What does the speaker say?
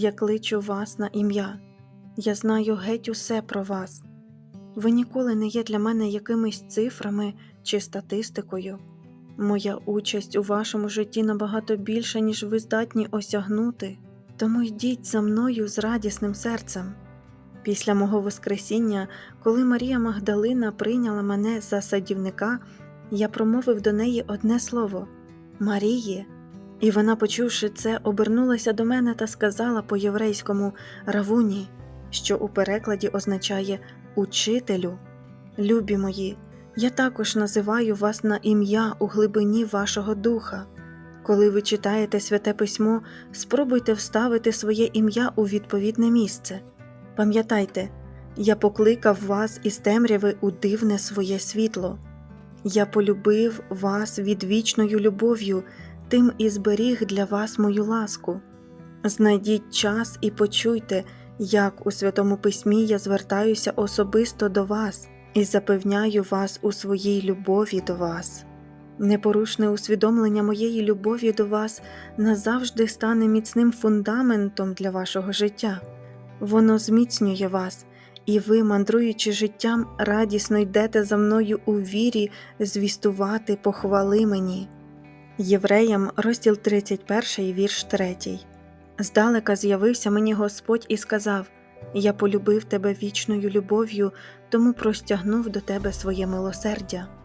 Я кличу вас на ім'я. Я знаю геть усе про вас. Ви ніколи не є для мене якимись цифрами чи статистикою. Моя участь у вашому житті набагато більша, ніж ви здатні осягнути, тому йдіть за мною з радісним серцем. Після мого Воскресіння, коли Марія Магдалина прийняла мене за садівника, я промовив до неї одне слово Маріє. І вона, почувши це, обернулася до мене та сказала по єврейському равуні, що у перекладі означає учителю. Любі мої, я також називаю вас на ім'я у глибині вашого духа. Коли ви читаєте святе письмо, спробуйте вставити своє ім'я у відповідне місце. Пам'ятайте, я покликав вас із темряви у дивне своє світло. Я полюбив вас відвічною любов'ю, тим і зберіг для вас мою ласку. Знайдіть час і почуйте, як у Святому Письмі я звертаюся особисто до вас і запевняю вас у своїй любові до вас. Непорушне усвідомлення моєї любові до вас назавжди стане міцним фундаментом для вашого життя. Воно зміцнює вас, і ви, мандруючи життям, радісно йдете за мною у вірі звістувати похвали мені. Євреям, розділ 31, вірш 3. Здалека з'явився мені Господь і сказав: Я полюбив тебе вічною любов'ю, тому простягнув до тебе своє милосердя.